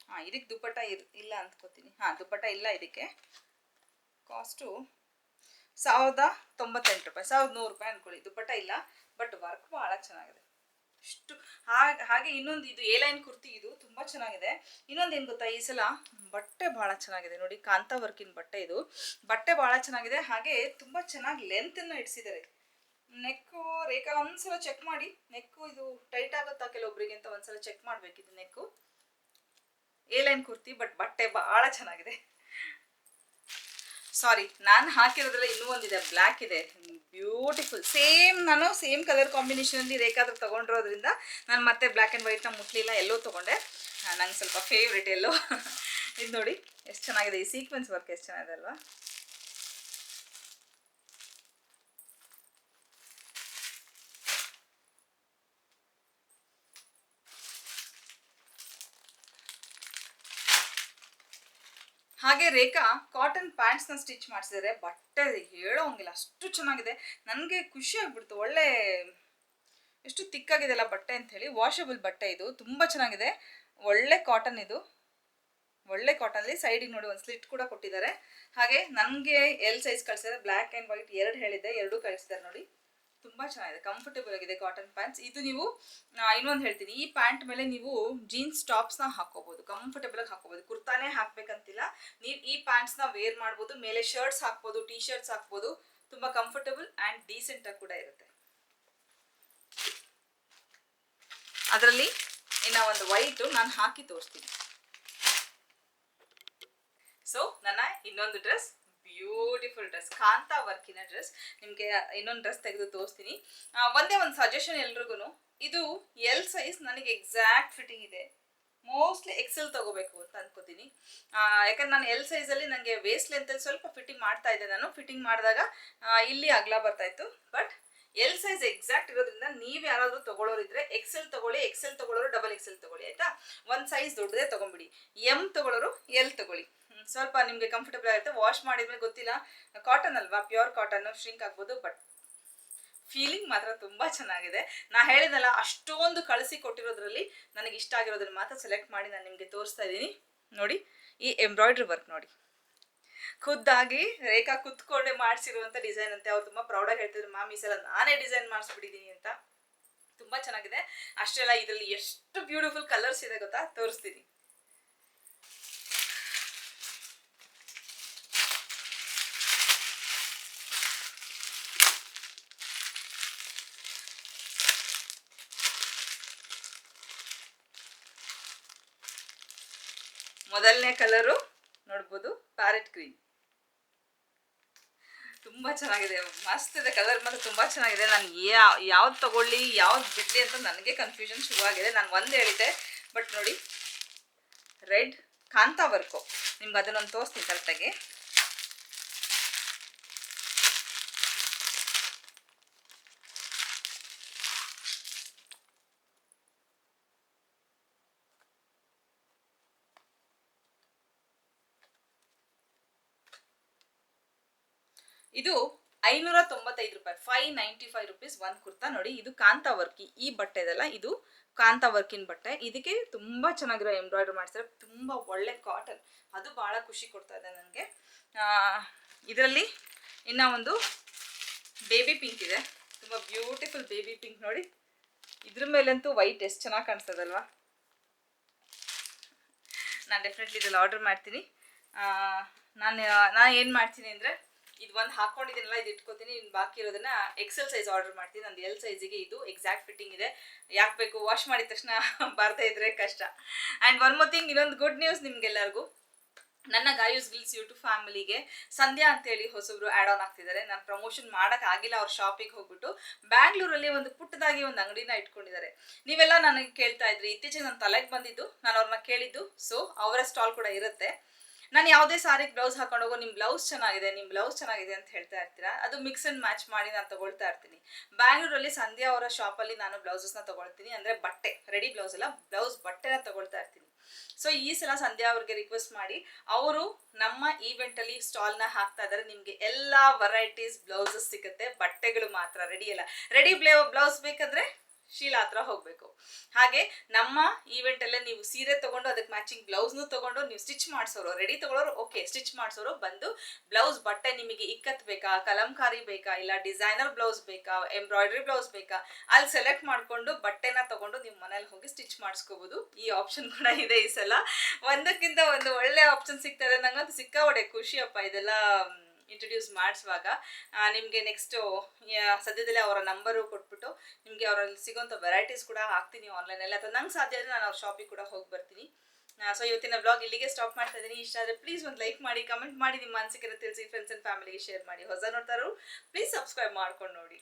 ಹಾಂ, ಇದಕ್ಕೆ ದುಪ್ಪಟ್ಟ ಇರ್, ಇಲ್ಲ ಅಂದ್ಕೋತೀನಿ ಹಾಂ, ದುಪ್ಪಟ್ಟ ಇಲ್ಲ ಇದಕ್ಕೆ. ಕಾಸ್ಟು ಸಾವಿರದ ತೊಂಬತ್ತೆಂಟು ರೂಪಾಯಿ, ಸಾವಿರದ ನೂರು ರೂಪಾಯಿ ಅಂದ್ಕೊಳ್ಳಿ ದುಪ್ಪಟ್ಟ ಇಲ್ಲ ಬಟ್ ವರ್ಕ್ ಭಾಳ ಚೆನ್ನಾಗಿದೆ. ಇಷ್ಟು ಹಾಗೆ ಇನ್ನೊಂದು ಇದು ಎ ಲೈನ್ ಕುರ್ತಿ ಇದು ತುಂಬ ಚೆನ್ನಾಗಿದೆ. ಇನ್ನೊಂದು ಏನು ಗೊತ್ತಾ, ಈ ಸಲ ಬಟ್ಟೆ ಭಾಳ ಚೆನ್ನಾಗಿದೆ. ನೋಡಿ, ಕಾಂತಾ ವರ್ಕಿನ ಬಟ್ಟೆ ಇದು. ಬಟ್ಟೆ ಭಾಳ ಚೆನ್ನಾಗಿದೆ. ಹಾಗೆ ತುಂಬ ಚೆನ್ನಾಗಿ ಲೆಂತನ್ನು ಇಡಿಸಿದ್ದಾರೆ. ನೆಕ್ಕು ರೇಖಾ ಒಂದ್ಸಲ ಚೆಕ್ ಮಾಡಿ. ನೆಕ್ಕು ಇದು ಟೈಟ್ ಆಗುತ್ತಾ ಕೆಲವೊಬ್ಬರಿಗೆ ಅಂತ ಒಂದ್ಸಲ check ಮಾಡಬೇಕಿದು neck A line kurti but ಬಟ್ಟೆ ಭಾಳ ಚೆನ್ನಾಗಿದೆ. ಸಾರಿ ನಾನು ಹಾಕಿರೋದ್ರಲ್ಲಿ ಇನ್ನೂ ಒಂದಿದೆ. ಬ್ಲ್ಯಾಕ್ ಇದೆ. ಬ್ಯೂಟಿಫುಲ್ ಸೇಮ್ ನಾನು ಸೇಮ್ ಕಲರ್ ಕಾಂಬಿನೇಷನಲ್ಲಿ ರೇಖಾದ್ರ ತೊಗೊಂಡಿರೋದ್ರಿಂದ ನಾನು ಮತ್ತೆ ಬ್ಲ್ಯಾಕ್ ಆ್ಯಂಡ್ ವೈಟ್ನ ಮುಟ್ಲಿಲ್ಲ, ಎಲ್ಲೋ ತೊಗೊಂಡೆ. ನಂಗೆ ಸ್ವಲ್ಪ ಫೇವ್ರೆಟ್ ಎಲ್ಲೋ. ಇದು ನೋಡಿ, ಎಷ್ಟು ಚೆನ್ನಾಗಿದೆ. ಈ ಸೀಕ್ವೆನ್ಸ್ ವರ್ಕ್ ಎಷ್ಟು ಚೆನ್ನಾಗಿದೆ ಅಲ್ವಾ? ಹಾಗೆ ರೇಖಾ ಕಾಟನ್ ಪ್ಯಾಂಟ್ಸ್ನ ಸ್ಟಿಚ್ ಮಾಡಿಸಿದ್ದಾರೆ ಬಟ್ಟೆ ಹೇಳೋಂಗಿಲ್ಲ ಅಷ್ಟು ಚೆನ್ನಾಗಿದೆ. ನನಗೆ ಖುಷಿ ಆಗ್ಬಿಡ್ತು. ಒಳ್ಳೆ ಎಷ್ಟು ತಿಕ್ಕಾಗಿದೆಲ್ಲ ಬಟ್ಟೆ ಅಂತ ಹೇಳಿ. ವಾಷಬಲ್ ಬಟ್ಟೆ ಇದು. ತುಂಬ ಚೆನ್ನಾಗಿದೆ. ಒಳ್ಳೆ ಕಾಟನ್ ಇದು. ಒಳ್ಳೆ ಕಾಟನಲ್ಲಿ ಸೈಡಿಗೆ ನೋಡಿ ಒಂದು ಸ್ಲಿಟ್ ಕೂಡ ಕೊಟ್ಟಿದ್ದಾರೆ. ಹಾಗೆ ನನಗೆ ಎಲ್ ಸೈಜ್ ಕಳಿಸಿದ್ದಾರೆ. ಬ್ಲ್ಯಾಕ್ ಆ್ಯಂಡ್ ವೈಟ್ ಎರಡು ಹೇಳಿದ್ದೆ. ಎರಡೂ ಕಳಿಸಿದ್ದಾರೆ ನೋಡಿ. ತುಂಬ ಚೆನ್ನಾಗಿದೆ ಕಂಫರ್ಟೇಬಲ್ ಆಗಿದೆ ಕಾಟನ್ ಪ್ಯಾಂಟ್ಸ್ ಇದು ನೀವು ಇನ್ನೊಂದು ಹೇಳ್ತೀನಿ. ಈ ಪ್ಯಾಂಟ್ ಮೇಲೆ ನೀವು ಜೀನ್ಸ್ ಟಾಪ್ಸ್ನ ಕಂಫರ್ಟೇಬಲ್ ಆಗಿ ಹಾಕೋಬಹುದು ಕುರ್ತಾನೇ ಹಾಕ್ಬೇಕಂತಿಲ್ಲ. ನೀವು ಈ ಪ್ಯಾಂಟ್ಸ್ನ ವೇರ್ ಮಾಡ್ಬೋದು. ಮೇಲೆ ಶರ್ಟ್ಸ್ ಹಾಕ್ಬೋದು ಟೀ ಶರ್ಟ್ಸ್ ಹಾಕ್ಬೋದು. ತುಂಬ ಕಂಫರ್ಟೇಬಲ್ ಆ್ಯಂಡ್ ಡೀಸೆಂಟಾಗಿ ಕೂಡ ಇರುತ್ತೆ. ಅದರಲ್ಲಿ ಇನ್ನ ಒಂದು ವೈಟು ನಾನು ಹಾಕಿ ತೋರಿಸ್ತೀನಿ. ಸೊ ನನ್ನ ಇನ್ನೊಂದು ಡ್ರೆಸ್ ಬ್ಯೂಟಿಫುಲ್ ಡ್ರೆಸ್ ಕಾಂತಾ ವರ್ಕಿನ ಡ್ರೆಸ್ ನಿಮಗೆ ಇನ್ನೊಂದು ಡ್ರೆಸ್ ತೆಗೆದು ತೋರಿಸ್ತೀನಿ. ಒಂದೇ ಒಂದು ಸಜೆಷನ್ ಎಲ್ರಿಗೂ ಇದು ಎಲ್ ಸೈಜ್ ನನಗೆ ಎಕ್ಸಾಕ್ಟ್ ಫಿಟ್ಟಿಂಗ್ ಇದೆ. ಮೋಸ್ಟ್ಲಿ ಎಕ್ಸೆಲ್ ತಗೋಬೇಕು ಅಂತ ಅನ್ಕೋತೀನಿ. ಯಾಕಂದ್ರೆ ನಾನು ಎಲ್ ಸೈಜಲ್ಲಿ ನನಗೆ ವೇಸ್ಟ್ ಲೆಂತಲ್ಲಿ ಸ್ವಲ್ಪ ಫಿಟ್ಟಿಂಗ್ ಮಾಡ್ತಾ ಇದ್ದೆ ನಾನು. ಫಿಟ್ಟಿಂಗ್ ಮಾಡಿದಾಗ ಇಲ್ಲಿ ಅಗಲ ಬರ್ತಾ ಇತ್ತು. ಬಟ್ ಎಲ್ ಸೈಜ್ ಎಕ್ಸಾಕ್ಟ್ ಇರೋದ್ರಿಂದ ನೀವು ಯಾರಾದರೂ ತಗೊಳ್ಳೋರಿದ್ರೆ ಎಕ್ಸೆಲ್ ತಗೊಳ್ಳಿ ಎಕ್ಸೆಲ್ ತಗೊಳ್ಳೋರು ಡಬಲ್ ಎಕ್ಸೆಲ್ ತಗೊಳ್ಳಿ, ಆಯ್ತಾ? ಒಂದು ಸೈಜ್ ದೊಡ್ಡದೇ ತಗೊಂಬಿಡಿ ಎಂ ತಗೊಳ್ಳೋರು ಎಲ್ ತಗೊಳ್ಳಿ. ಸ್ವಲ್ಪ ನಿಮಗೆ ಕಂಫರ್ಟಬಲ್ ಆಗುತ್ತೆ. ವಾಶ್ ಮಾಡಿದ್ಮೇಲೆ ಗೊತ್ತಿಲ್ಲ. ಕಾಟನ್ ಅಲ್ವಾ? ಪ್ಯೂರ್ ಕಾಟನ್ ಶ್ರಿಂಕ್ ಆಗ್ಬೋದು ಬಟ್ ಫೀಲಿಂಗ್ ಮಾತ್ರ ತುಂಬ ಚೆನ್ನಾಗಿದೆ. ನಾ ಹೇಳಿದಲ್ಲ, ಅಷ್ಟೊಂದು ಕಳಿಸಿ ಕೊಟ್ಟಿರೋದ್ರಲ್ಲಿ ನನಗೆ ಇಷ್ಟ ಆಗಿರೋದನ್ನ ಮಾತ್ರ ಸೆಲೆಕ್ಟ್ ಮಾಡಿ ನಾನು ನಿಮಗೆ ತೋರಿಸ್ತಾ ಇದ್ದೀನಿ. ನೋಡಿ, ಈ ಎಂಬ್ರಾಯ್ಡ್ರಿ ವರ್ಕ್ ನೋಡಿ. ಖುದ್ದಾಗಿ ರೇಖಾ ಕುತ್ಕೊಂಡೆ ಮಾಡಿಸಿರುವಂಥ ಡಿಸೈನ್ ಅಂತೆ. ಅವ್ರು ತುಂಬ ಪ್ರೌಡಾಗಿ ಹೇಳ್ತಿದ್ರು ಮ್ಯಾಮ್ ಈ ಸಲ ನಾನೇ ಡಿಸೈನ್ ಮಾಡಿಸ್ಬಿಟ್ಟಿದ್ದೀನಿ ಅಂತ. ತುಂಬ ಚೆನ್ನಾಗಿದೆ. ಅಷ್ಟೆಲ್ಲ ಇದರಲ್ಲಿ ಎಷ್ಟು ಬ್ಯೂಟಿಫುಲ್ ಕಲರ್ಸ್ ಇದೆ ಗೊತ್ತಾ? ತೋರಿಸ್ತೀನಿ. ಮೊದಲನೇ ಕಲರು ನೋಡ್ಬೋದು ಪ್ಯಾರೆಟ್ ಗ್ರೀನ್ ತುಂಬಾ ಚೆನ್ನಾಗಿದೆ, ಮಸ್ತ್ ಇದೆ ಕಲರ್ ಮಾತ್ರ ತುಂಬಾ ಚೆನ್ನಾಗಿದೆ. ನಾನು ಯಾವ ಯಾವ್ದು ತಗೊಳ್ಳಿ, ಯಾವ್ದು ಬಿಡ್ಲಿ ಅಂತ ನನಗೆ ಕನ್ಫ್ಯೂಷನ್ ಶುರುವಾಗಿದೆ. ನಾನು ಒಂದು ಹೇಳಿದ್ದೆ ಬಟ್ ನೋಡಿ ರೆಡ್ ಕಾಂತಾ ವರ್ಕು ನಿಮ್ಗೆ ಅದನ್ನೊಂದು ತೋರಿಸ್ತೀನಿ ಕರೆಕ್ಟಾಗಿ ಇದು ಐನೂರ ತೊಂಬತ್ತೈದು ರೂಪಾಯಿ ಫೈವ್ ನೈಂಟಿ ಫೈವ್ ರುಪೀಸ್ ಒಂದು ಕುರ್ತಾ ನೋಡಿ, ಇದು ಕಾಂತಾ ವರ್ಕಿ, ಈ ಬಟ್ಟೆ ಇದೆಲ್ಲ ಇದು ಕಾಂತಾ ವರ್ಕಿನ ಬಟ್ಟೆ. ಇದಕ್ಕೆ ತುಂಬ ಚೆನ್ನಾಗಿರೋ ಎಂಬ್ರಾಯ್ಡ್ರಿ ಮಾಡಿಸ್ತಾರೆ, ತುಂಬ ಒಳ್ಳೆ ಕಾಟನ್ ಅದು ಭಾಳ ಖುಷಿ ಕೊಡ್ತಾ ಇದೆ ನನಗೆ. ಇದರಲ್ಲಿ ಇನ್ನು ಒಂದು ಬೇಬಿ ಪಿಂಕ್ ಇದೆ. ತುಂಬ ಬ್ಯೂಟಿಫುಲ್ ಬೇಬಿ ಪಿಂಕ್ ನೋಡಿ. ಇದ್ರ ಮೇಲಂತೂ ವೈಟ್ ಎಷ್ಟು ಚೆನ್ನಾಗಿ ಕಾಣಿಸ್ತದಲ್ವಾ? ನಾನು ಡೆಫಿನೆಟ್ಲಿ ಇದ್ರಲ್ಲಿ ಆರ್ಡರ್ ಮಾಡ್ತೀನಿ. ನಾನು ನಾನು ಏನು ಮಾಡ್ತೀನಿ ಅಂದರೆ ಇದು ಒಂದು ಹಾಕೊಂಡಿದ್ದೀನಲ್ಲ ಇದು ಇಟ್ಕೋತೀನಿ ಇನ್ನು ಬಾಕಿ ಇರೋದನ್ನ ಎಕ್ಸೆಲ್ ಸೈಜ್ ಆರ್ಡರ್ ಮಾಡ್ತೀನಿ. ನಂದು ಎಲ್ ಸೈಜಿಗೆ ಇದು ಎಕ್ಸಾಕ್ಟ್ ಫಿಟ್ಟಿಂಗ್ ಇದೆ. ಯಾಕೆ ಬೇಕು? ವಾಶ್ ಮಾಡಿದ ತಕ್ಷಣ ಬರ್ತಾ ಇದ್ರೆ ಕಷ್ಟ. ಆ್ಯಂಡ್ ಒನ್ ಮೋರ್ ಥಿಂಗ್ ಇನ್ನೊಂದು ಗುಡ್ ನ್ಯೂಸ್ ನಿಮ್ಗೆಲ್ಲರಿಗೂ. ನನ್ನ ಗಾಯೂಸ್ ಗಿಲ್ಸ್ ಯೂಟ್ಯೂಬ್ ಫ್ಯಾಮಿಲಿಗೆ ಸಂಧ್ಯಾ ಅಂತೇಳಿ ಹೊಸಬ್ರು ಆ್ಯಡ್ ಆನ್ ಆಗ್ತಿದ್ದಾರೆ. ನಾನು ಪ್ರಮೋಷನ್ ಮಾಡೋಕ್ಕಾಗಿಲ್ಲ ಅವ್ರ ಶಾಪಿಗೆ ಹೋಗ್ಬಿಟ್ಟು. ಬ್ಯಾಂಗ್ಳೂರಲ್ಲಿ ಒಂದು ಪುಟ್ಟದಾಗಿ ಒಂದು ಅಂಗಡಿನ ಇಟ್ಕೊಂಡಿದ್ದಾರೆ. ನೀವೆಲ್ಲ ನನಗೆ ಕೇಳ್ತಾ ಇದ್ರಿ. ಇತ್ತೀಚೆಗೆ ನನ್ನ ತಲೆಗೆ ಬಂದಿದ್ದು, ನಾನು ಅವ್ರನ್ನ ಕೇಳಿದ್ದು. ಸೊ ಅವರ ಸ್ಟಾಲ್ ಕೂಡ ಇರುತ್ತೆ. ನಾನು ಯಾವುದೇ ಸಾರಿ ಬ್ಲೌಸ್ ಹಾಕೊಂಡು ಹೋಗೋ ನಿಮ್ಮ ಬ್ಲೌಸ್ ಚೆನ್ನಾಗಿದೆ ನಿಮ್ಮ ಬ್ಲೌಸ್ ಚೆನ್ನಾಗಿದೆ ಅಂತ ಹೇಳ್ತಾ ಇರ್ತೀರಾ? ಅದು ಮಿಕ್ಸ್ ಅಂಡ್ ಮ್ಯಾಚ್ ಮಾಡಿ ನಾನು ತಗೊಳ್ತಾ ಇರ್ತೀನಿ. ಬ್ಯಾಂಗ್ಳೂರಲ್ಲಿ ಸಂಧ್ಯಾ ಅವರ ಶಾಪಲ್ಲಿ ನಾನು ಬ್ಲೌಸಸ್ನ ತಗೊಳ್ತೀನಿ, ಅಂದರೆ ಬಟ್ಟೆ ರೆಡಿ ಬ್ಲೌಸ್ ಅಲ್ಲ ಬ್ಲೌಸ್ ಬಟ್ಟೆನ ತಗೊಳ್ತಾ ಇರ್ತೀನಿ. ಸೊ ಈ ಸಲ ಸಂಧ್ಯಾ ಅವ್ರಿಗೆ ರಿಕ್ವೆಸ್ಟ್ ಮಾಡಿ, ಅವರು ನಮ್ಮ ಈವೆಂಟಲ್ಲಿ ಸ್ಟಾಲ್ನ ಹಾಕ್ತಾ ಇದ್ದಾರೆ ನಿಮಗೆ ಎಲ್ಲ ವೆರೈಟೀಸ್ ಬ್ಲೌಸಸ್ ಸಿಗುತ್ತೆ, ಬಟ್ಟೆಗಳು ಮಾತ್ರ ರೆಡಿ ಅಲ್ಲ. ರೆಡಿ ಬ್ಲೌ ಬ್ಲೌಸ್ ಬೇಕಂದ್ರೆ ಶೀಲಾ ಹತ್ರ ಹೋಗ್ಬೇಕು. ಹಾಗೆ ನಮ್ಮ ಈವೆಂಟ್ ಅಲ್ಲೇ ನೀವು ಸೀರೆ ತಗೊಂಡು ಅದಕ್ಕೆ ಮ್ಯಾಚಿಂಗ್ ಬ್ಲೌಸ್ನು ತಗೊಂಡು ನೀವು ಸ್ಟಿಚ್ ಮಾಡಿಸೋರು ರೆಡಿ ತಗೊಳ್ಳೋರು ಓಕೆ ಸ್ಟಿಚ್ ಮಾಡಿಸೋರು ಬಂದು ಬ್ಲೌಸ್ ಬಟ್ಟೆ ನಿಮಗೆ ಇಕ್ಕತ್ ಬೇಕಾ, ಕಲಂಕಾರಿ ಬೇಕಾ, ಇಲ್ಲ ಡಿಸೈನರ್ ಬ್ಲೌಸ್ ಬೇಕಾ ಎಂಬ್ರಾಯ್ಡ್ರಿ ಬ್ಲೌಸ್ ಬೇಕಾ, ಅಲ್ಲಿ ಸೆಲೆಕ್ಟ್ ಮಾಡಿಕೊಂಡು ಬಟ್ಟೆನ ತಗೊಂಡು ನಿಮ್ಮ ಮನೇಲಿ ಹೋಗಿ ಸ್ಟಿಚ್ ಮಾಡಿಸ್ಕೋಬೋದು. ಈ ಆಪ್ಷನ್ ಕೂಡ ಇದೆ ಈ ಸಲ. ಒಂದಕ್ಕಿಂತ ಒಂದು ಒಳ್ಳೆ ಆಪ್ಷನ್ ಸಿಗ್ತಾ ಇದೆ. ನಂಗಂತೂ ಸಿಕ್ಕಾಪಡೆ ಖುಷಿಯಪ್ಪ ಇದೆಲ್ಲ ಇಂಟ್ರೊಡ್ಯೂಸ್ ಮಾಡಿಸುವಾಗ ನಿಮಗೆ ನೆಕ್ಸ್ಟು ಸದ್ಯದಲ್ಲೇ ಅವರ ನಂಬರು ಕೊಟ್ಬಿಟ್ಟು ನಿಮಗೆ ಅವರಲ್ಲಿ ಸಿಗೋಂಥ ವೆರೈಟೀಸ್ ಕೂಡ ಹಾಕ್ತೀನಿ ಆನ್ಲೈನಲ್ಲಿ ಅಥವಾ ನಂಗೆ ಸಾಧ್ಯ ಆದರೆ ನಾನು ಅವ್ರ ಶಾಪಿಗೆ ಕೂಡ ಹೋಗಿ ಬರ್ತೀನಿ. ಸೊ ಇವತ್ತಿನ ಬ್ಲಾಗ್ ಇಲ್ಲಿಗೆ ಸ್ಟಾಪ್ ಮಾಡ್ತಾ ಇದ್ದೀನಿ. ಇಷ್ಟ ಆದರೆ ಪ್ಲೀಸ್ ಒಂದು ಲೈಕ್ ಮಾಡಿ ಕಮೆಂಟ್ ಮಾಡಿ, ನಿಮ್ಮ ಅನಿಸಿಕೆ ತಿಳಿಸಿ ಫ್ರೆಂಡ್ಸ್ ಆ್ಯಂಡ್ ಫ್ಯಾಮಿಲಿಗೆ ಶೇರ್ ಮಾಡಿ. ಹೊಸ ನೋಡ್ತಾರು ಪ್ಲೀಸ್ ಸಬ್ಸ್ಕ್ರೈಬ್ ಮಾಡ್ಕೊಂಡು ನೋಡಿ.